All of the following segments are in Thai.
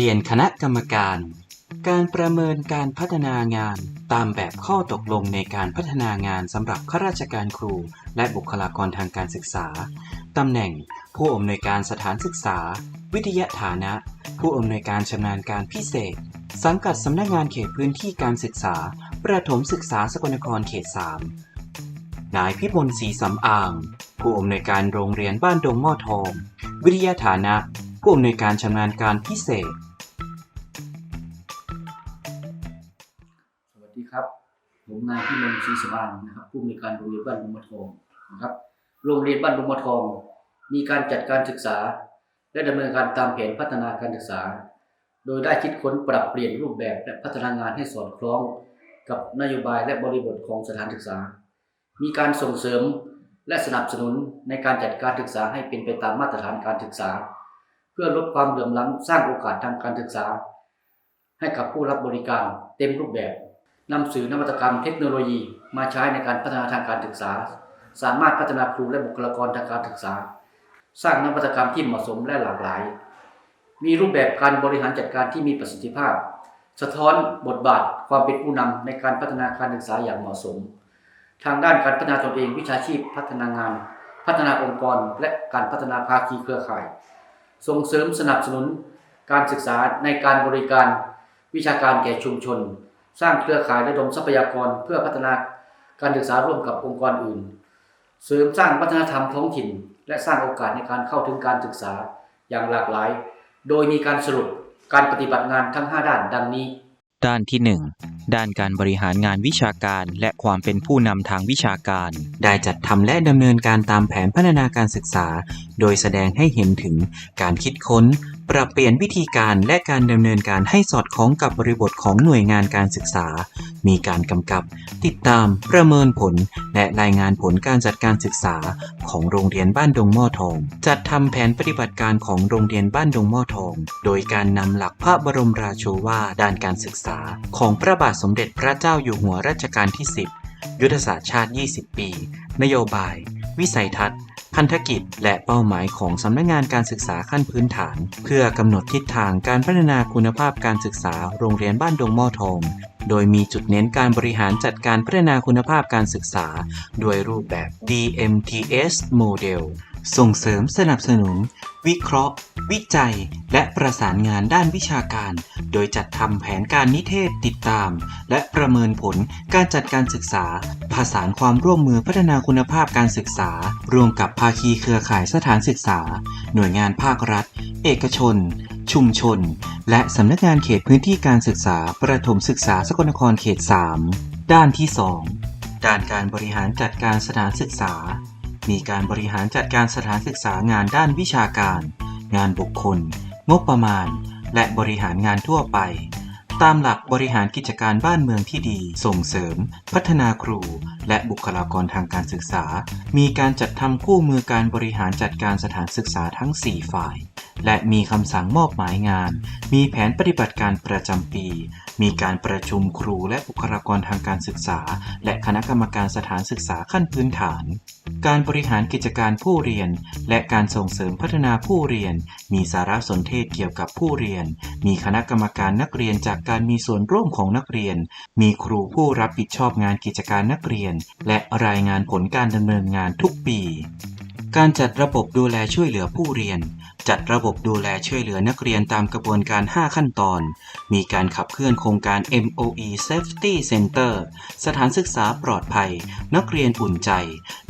ลี่ยนคณะกรรมการ การประเมินการพัฒนางานตามแบบข้อตกลงในการพัฒนางานสำหรับข้าราชการครู และบุคลากรทางการศึกษา ตำแหน่ง ผู้อำนวยการสถานศึกษา วิทยาฐานะ ผู้อำนวยการชำนาญการพิเศษ สังกัดสำนักงานเขตพื้นที่การศึกษา ประถมศึกษาสกลนครเขต 3 นายพิมลศรีสำอาง ผู้อำนวยการโรงเรียนบ้านดงหม้อทอง วิทยาฐานะ ผู้อำนวยการชำนาญการพิเศษ ผมนายพิมลศรีสว่างนะครับผู้อำนวยการโรงเรียนบ้านลุมทองนะครับ โรงเรียนบ้านลุมทอง มีการจัดการศึกษา และดำเนินการตามแผนพัฒนาการศึกษา โดยได้คิดค้นปรับเปลี่ยนรูปแบบและพัฒนางานให้สอดคล้อง กับนโยบายและบริบทของสถานศึกษา มีการส่งเสริมและสนับสนุนในการจัดการศึกษาให้เป็นไปตามมาตรฐานการศึกษา เพื่อลดความเหลื่อมล้ำสร้างโอกาสทางการศึกษา ให้กับผู้รับบริการเต็มรูปแบบ นำสื่อนวัตกรรมเทคโนโลยีมาใช้ในการพัฒนาทางการศึกษา สามารถพัฒนาครูและบุคลากรทางการศึกษา สร้างนวัตกรรมที่เหมาะสมและหลากหลาย มีรูปแบบการบริหารจัดการที่มีประสิทธิภาพ สะท้อนบทบาทความเป็นผู้นำในการพัฒนาการศึกษาอย่างเหมาะสม ทางด้านการพัฒนาตนเองวิชาชีพ พัฒนางาน พัฒนาองค์กร และการพัฒนาภาคีเครือข่าย ส่งเสริมสนับสนุน การศึกษาในการบริการ วิชาการแก่ชุมชน สร้างเครือข่ายระดมทรัพยากรเพื่อพัฒนาการศึกษาร่วมกับองค์กรอื่น เสริมสร้างวัฒนธรรมท้องถิ่น และสร้างโอกาสในการเข้าถึงการศึกษาอย่างหลากหลาย โดยมีการสรุปการปฏิบัติงานทั้ง 5 ด้านดังนี้ ด้านที่ 1 ด้านการบริหารงานวิชาการและความเป็นผู้นำทางวิชาการ ได้จัดทำและดำเนินการตามแผนพัฒนาการศึกษา โดยแสดงให้เห็นถึงการคิดค้น ปรับเปลี่ยนวิธีการและการดำเนินการให้สอดคล้องกับบริบทของหน่วยงานการศึกษา มีการกำกับ ติดตาม ประเมินผล และรายงานผลการจัดการศึกษา ของโรงเรียนบ้านดงหม้อทอง จัดทำแผนปฏิบัติการของโรงเรียนบ้านดงหม้อทอง โดยการนำหลักพระบรมราโชวาทด้านการศึกษา ของพระบาทสมเด็จพระเจ้าอยู่หัวรัชกาลที่ 10 ยุทธศาสตร์ชาติ 20 ปี นโยบาย วิสัยทัศน์ พันธกิจและเป้าหมายของสำนักงานการศึกษาขั้นพื้นฐาน เพื่อกำหนดทิศทางการพัฒนาคุณภาพการศึกษาโรงเรียนบ้านดงหม้อทอง โดยมีจุดเน้นการบริหารจัดการพัฒนาคุณภาพการศึกษา ด้วยรูปแบบ DMTS Model ส่งเสริมสนับสนุน วิเคราะห์ วิจัย และประสานงานด้านวิชาการ โดยจัดทำแผนการนิเทศติดตาม และประเมินผลการจัดการศึกษา ผสานความร่วมมือพัฒนาคุณภาพการศึกษา รวมกับภาคีเครือข่ายสถานศึกษา หน่วยงานภาครัฐ เอกชน ชุมชน และสำนักงานเขตพื้นที่การศึกษา ประถมศึกษาสกลนครเขต 3 ด้านที่ 2 ด้านการบริหารจัดการสถานศึกษา มีการบริหารจัดการสถานศึกษางานด้านวิชาการ งานบุคคล งบประมาณ และบริหารงานทั่วไป ตามหลักบริหารกิจการบ้านเมืองที่ดี ส่งเสริม พัฒนาครู และบุคลากรทางการศึกษา มีการจัดทำคู่มือการบริหารจัดการสถานศึกษาทั้ง 4 ฝ่าย และมีคำสั่งมอบหมายงาน มีแผนปฏิบัติการประจำปี มีการประชุมครูและบุคลากรทางการศึกษา และคณะกรรมการสถานศึกษาขั้นพื้นฐาน การบริหารกิจการผู้เรียน และการส่งเสริมพัฒนาผู้เรียน มีสารสนเทศเกี่ยวกับผู้เรียน มีคณะกรรมการนักเรียนจากการมีส่วนร่วมของนักเรียน มีครูผู้รับผิดชอบงานกิจการนักเรียน และรายงานผลการดำเนินงานทุกปีการจัดระบบดูแลช่วยเหลือผู้เรียน จัดระบบดูแลช่วยเหลือนักเรียนตามกระบวนการ 5 ขั้นตอน มีการขับเคลื่อนโครงการ MOE Safety Center สถานศึกษาปลอดภัย นักเรียนอุ่นใจ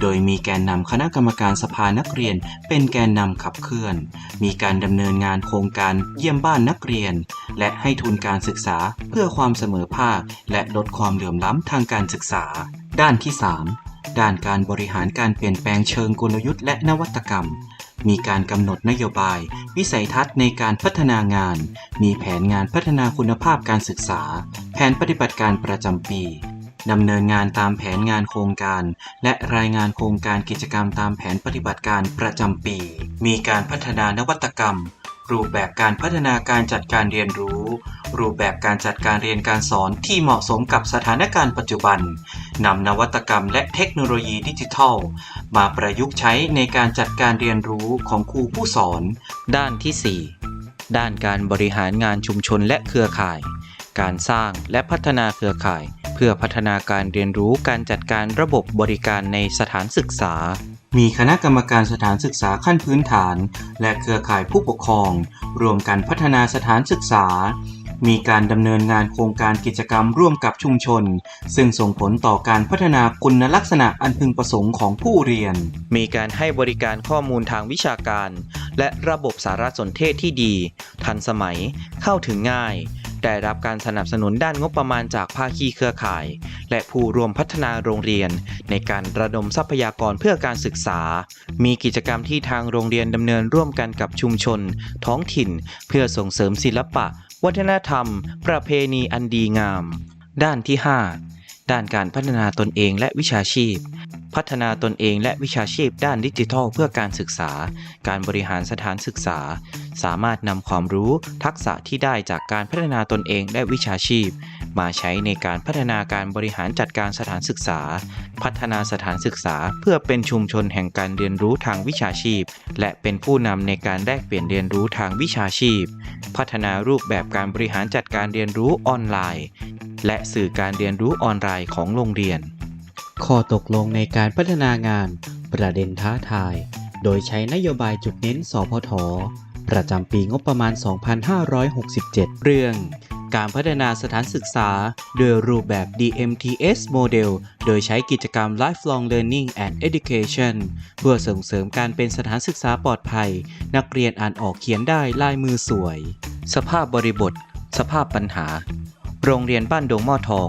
โดยมีแกนนำคณะกรรมการสภานักเรียน เป็นแกนนำขับเคลื่อน มีการดำเนินงานโครงการเยี่ยมบ้านนักเรียน และให้ทุนการศึกษาเพื่อความเสมอภาค และลดความเหลื่อมล้ำทางการศึกษา ด้านที่ 3 ด้านการบริหารการเปลี่ยนแปลงเชิงกลยุทธ์และนวัตกรรม มีการกำหนดนโยบาย วิสัยทัศน์ในการพัฒนางาน มีแผนงานพัฒนาคุณภาพการศึกษา แผนปฏิบัติการประจำปีดำเนินงานตามแผนงานโครงการ และรายงานโครงการกิจกรรมตามแผนปฏิบัติการประจำปี มีการพัฒนานวัตกรรม รูปแบบการพัฒนาการจัดการเรียนรู้ รูปแบบการจัดการเรียนการสอนที่เหมาะสมกับสถานการณ์ปัจจุบันนำนวัตกรรมและเทคโนโลยีดิจิทัล มาประยุกต์ใช้ในการจัดการเรียนรู้ของครูผู้สอน ด้านที่ด้านการบริหารงานชุมชนและเครือข่าย การสร้างและพัฒนาเครือข่าย เพื่อพัฒนาการเรียนรู้การจัดการระบบบริการในสถานศึกษา มีคณะกรรมการสถานศึกษาขั้นพื้นฐาน และเครือข่ายผู้ปกครอง รวมกันพัฒนาสถานศึกษา มีการดำเนินงานโครงการกิจกรรมร่วมกับชุมชน ซึ่งส่งผลต่อการพัฒนาคุณลักษณะอันพึงประสงค์ของผู้เรียน มีการให้บริการข้อมูลทางวิชาการ และระบบสารสนเทศที่ดี ทันสมัย เข้าถึงง่าย ได้รับการสนับสนุนด้านงบประมาณจากภาคีเครือข่าย และผู้ร่วมพัฒนาโรงเรียน ในการระดมทรัพยากรเพื่อการศึกษา มีกิจกรรมที่ทางโรงเรียนดำเนินร่วมกันกับชุมชน ท้องถิ่น เพื่อส่งเสริมศิลปะ วัฒนธรรม ประเพณีอันดีงาม ด้านที่ 5 ด้านการพัฒนาตนเองและวิชาชีพพัฒนาตนเองและวิชาชีพด้านดิจิทัลเพื่อการศึกษา การบริหารสถานศึกษา สามารถนำความรู้ทักษะที่ได้จากการพัฒนาตนเองและวิชาชีพ มาใช้ในการพัฒนาการบริหารจัดการสถานศึกษา พัฒนาสถานศึกษา เพื่อเป็นชุมชนแห่งการเรียนรู้ทางวิชาชีพ และเป็นผู้นำในการแลกเปลี่ยนเรียนรู้ทางวิชาชีพ พัฒนารูปแบบการบริหารจัดการเรียนรู้ออนไลน์ และสื่อการเรียนรู้ออนไลน์ของโรงเรียน ข้อตกลงในการพัฒนางาน ประเด็นท้าทาย โดยใช้นโยบายจุดเน้นสพท ประจำปีงบประมาณ 2567 เรื่อง การพัฒนาสถานศึกษา โดยรูปแบบ DMTS Model โดยใช้กิจกรรม Lifelong Learning and Education เพื่อส่งเสริมการเป็นสถานศึกษาปลอดภัย นักเรียนอ่านออกเขียนได้ลายมือสวย สภาพบริบท สภาพปัญหา โรงเรียนบ้านดงหม้อทอง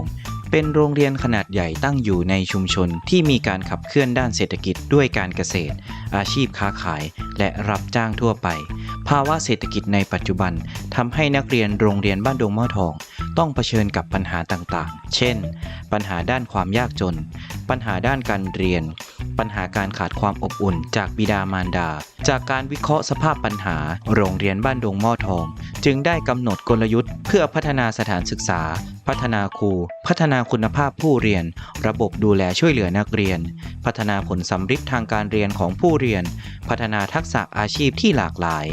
เป็นโรงเรียนขนาดใหญ่ตั้งอยู่ในชุมชนที่มีการขับเคลื่อนด้านเศรษฐกิจด้วยการเกษตร อาชีพค้าขาย และรับจ้างทั่วไป ภาวะเศรษฐกิจในปัจจุบันทำให้นักเรียนโรงเรียนบ้านดงหม้อทอง ต้องเผชิญกับปัญหาต่าง เช่น ปัญหาด้านความยากจน ปัญหาด้านการเรียน ปัญหาการขาดความอบอุ่นจากบิดามารดา จากการวิเคราะห์สภาพปัญหา โรงเรียนบ้านดงหม้อทอง จึงได้กำหนดกลยุทธ์ เพื่อพัฒนาสถานศึกษา พัฒนาครู พัฒนาคุณภาพผู้เรียน ระบบดูแลช่วยเหลือนักเรียน พัฒนาผลสำฤทธิ์ทางการเรียนของผู้เรียน พัฒนาทักษะอาชีพที่หลากหลาย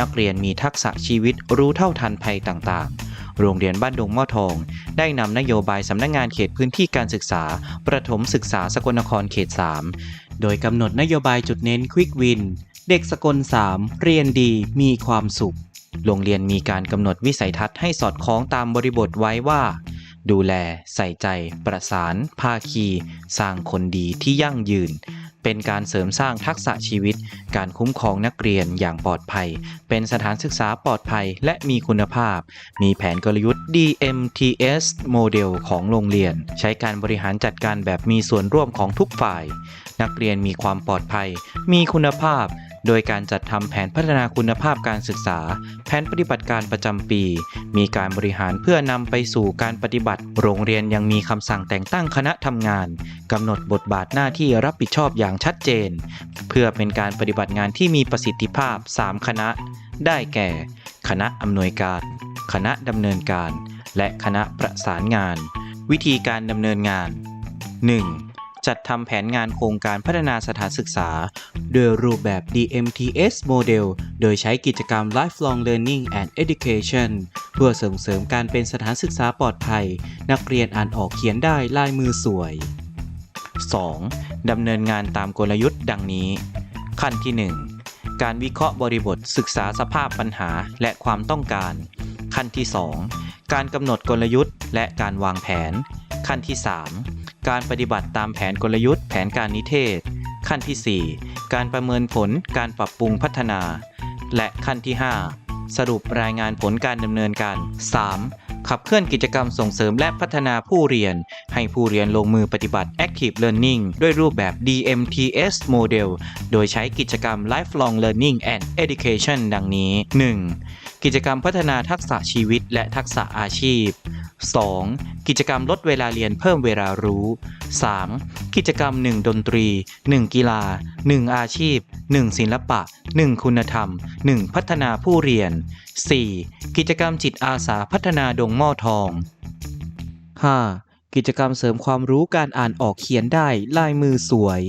นักเรียนมีทักษะชีวิตรู้เท่าทันภัยต่างๆ โรงเรียนบ้านดงหม้อทอง ได้นำนโยบายสำนักงงานเขตพื้นที่การศึกษา ประถมศึกษาสกลนครเขต 3 โดยกำหนดนโยบายจุดเน้น Quick Win เด็กสกล 3 เรียนดีมีความสุข โรงเรียนมีการกำหนดวิสัยทัศน์ให้สอดคล้องตามบริบทไว้ว่า ดูแล ใส่ใจ ประสาน ภาคี สร้างคนดีที่ยั่งยืน เป็นการเสริมสร้างทักษะชีวิต การคุ้มครองนักเรียนอย่างปลอดภัย เป็นสถานศึกษาปลอดภัยและมีคุณภาพ มีแผนกลยุทธ์ DMTS โมเดลของโรงเรียน ใช้การบริหารจัดการแบบมีส่วนร่วมของทุกฝ่าย นักเรียนมีความปลอดภัย มีคุณภาพ โดยการจัดทำแผนพัฒนาคุณภาพการศึกษา แผนปฏิบัติการประจำปี มีการบริหารเพื่อนำไปสู่การปฏิบัติ โรงเรียนยังมีคำสั่งแต่งตั้งคณะทำงานกำหนดบทบาทหน้าที่รับผิดชอบอย่างชัดเจน เพื่อเป็นการปฏิบัติงานที่มีประสิทธิภาพ 3 คณะ ได้แก่ คณะอำนวยการ คณะดำเนินการ และคณะประสานงาน วิธีการดำเนินงาน 1. จัดทำแผนงานโครงการพัฒนาสถานศึกษา โดยรูปแบบ DMTS Model โดยใช้กิจกรรม Lifelong Learning and Education เพื่อส่งเสริมการเป็นสถานศึกษาปลอดภัย นักเรียนอ่านออกเขียนได้ลายมือสวย 2. ดำเนินงานตามกลยุทธ์ดังนี้ ขั้นที่ 1 การวิเคราะห์บริบทศึกษาสภาพปัญหาและความต้องการ ขั้นที่ 2 การกำหนดกลยุทธ์และการวางแผน ขั้นที่ 3 การปฏิบัติตามแผนกลยุทธ์ แผนการนิเทศ ขั้นที่ 4 การประเมินผลการปรับปรุงพัฒนา และขั้นที่ 5 สรุปรายงานผลการดำเนินการ 3. ขับเคลื่อนกิจกรรมส่งเสริมและพัฒนาผู้เรียน ให้ผู้เรียนลงมือปฏิบัติ Active Learning ด้วยรูปแบบ DMTS Model โดยใช้กิจกรรม Lifelong Learning and Education ดังนี้ 1. กิจกรรมพัฒนาทักษะชีวิตและทักษะอาชีพ 2. กิจกรรมลดเวลาเรียนเพิ่มเวลารู้ 3. กิจกรรม 1 ดนตรี 1 กีฬา 1 อาชีพ 1 ศิลปะ 1 คุณธรรม 1 พัฒนาผู้เรียน 4. กิจกรรมจิตอาสาพัฒนาดงหม้อทอง 5. กิจกรรมเสริมความรู้การอ่านออกเขียนได้ลายมือสวย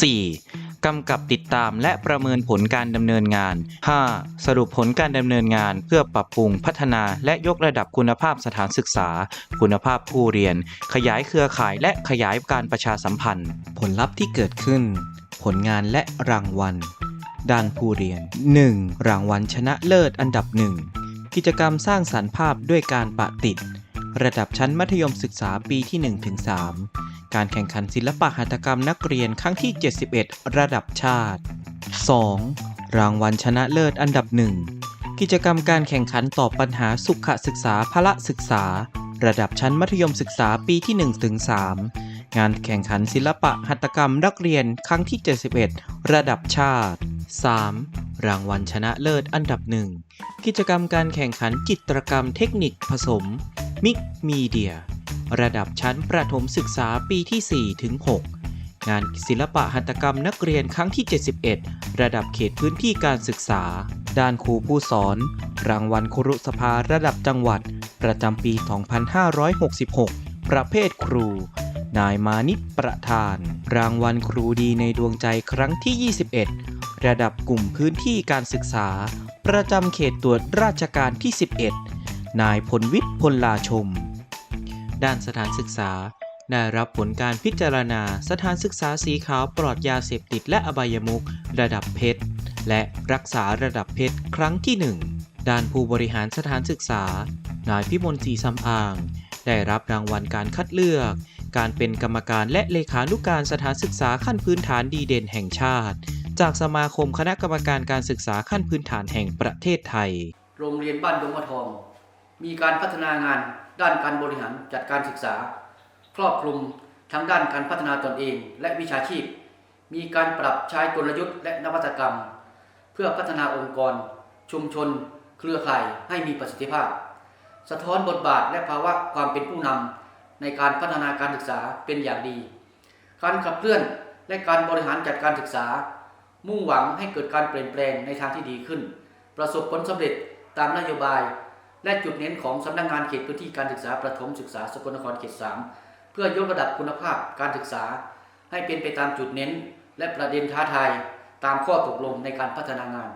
4. กำกับติดตามและประเมินผลการดำเนินงาน 5. สรุปผลการดำเนินงาน เพื่อปรับปรุงพัฒนาและยกระดับคุณภาพสถานศึกษา คุณภาพผู้เรียน ขยายเครือข่ายและขยายการประชาสัมพันธ์ ผลลัพธ์ที่เกิดขึ้น ผลงานและรางวัล ด้านผู้เรียน 1. รางวัลชนะเลิศอันดับหนึ่งกิจกรรมสร้างสรรค์ภาพด้วยการปะติด ระดับชั้นมัธยมศึกษาปีที่ 1-3 การแข่งขันศิลปะหัตถกรรมนักเรียนครั้งที่ 71 ระดับชาติ 2. รางวัลชนะเลิศอันดับหนึ่งกิจกรรมการแข่งขันตอบปัญหาสุขศึกษาพละศึกษา ระดับชั้นมัธยมศึกษาปีที่1-3งานแข่งขันศิลปะหัตถกรรมนักเรียนครั้งที่ 71 ระดับชาติ 3. รางวัลชนะเลิศอันดับหนึ่ง กิจกรรมการแข่งขันจิตรกรรมเทคนิคผสม มิกมีเดีย ระดับชั้นประถมศึกษาปีที่ 4 ถึง 6 งานศิลปะหัตถกรรมนักเรียนครั้งที่ 71 ระดับเขตพื้นที่การศึกษา ด้านครูผู้สอน รางวัลครุสภาระดับจังหวัด ประจำปี 2566 ประเภทครู นายมานิตประธาน รางวัลครูดีในดวงใจครั้งที่ 21 ระดับกลุ่มพื้นที่การศึกษา ประจำเขตตรวจราชการที่ 11 นายพลวิทย์พลลาชม ด้านสถานศึกษา ได้รับผลการพิจารณาสถานศึกษาสีขาวปลอดยาเสพติดและอบายมุขระดับเพชรและรักษาระดับเพชรครั้งที่ 1 ด้านผู้บริหารสถานศึกษา นายพิมลศรีสำอาง ได้รับรางวัลการคัดเลือก การเป็นกรรมการและเลขานุการสถานศึกษาขั้นพื้นฐานดีเด่นแห่งชาติ จากสมาคมคณะกรรมการการศึกษาขั้นพื้นฐานแห่งประเทศไทย โรงเรียนบ้านดงมะทอง มีการพัฒนางานด้านการบริหารจัดการศึกษา ครอบคลุมทั้งด้านการพัฒนาตนเองและวิชาชีพ มีการปรับใช้กลยุทธ์และนวัตกรรม เพื่อพัฒนาองค์กร ชุมชน เครือข่ายให้มีประสิทธิภาพ สะท้อนบทบาทและภาวะความเป็นผู้นำในการพัฒนาการศึกษาเป็นอย่างดี การขับเคลื่อนและการบริหารจัดการศึกษา มุ่งหวังให้เกิดการเปลี่ยนแปลงในทางที่ดีขึ้น ประสบผลสำเร็จตามนโยบาย และจุดเน้นของสำนักงงานเขตพื้นที่การศึกษาประถมศึกษาสกลนครเขต 3 เพื่อยกระดับคุณภาพการศึกษา ให้เป็นไปตามจุดเน้น และประเด็นท้าทายตามข้อตกลงในการพัฒนางาน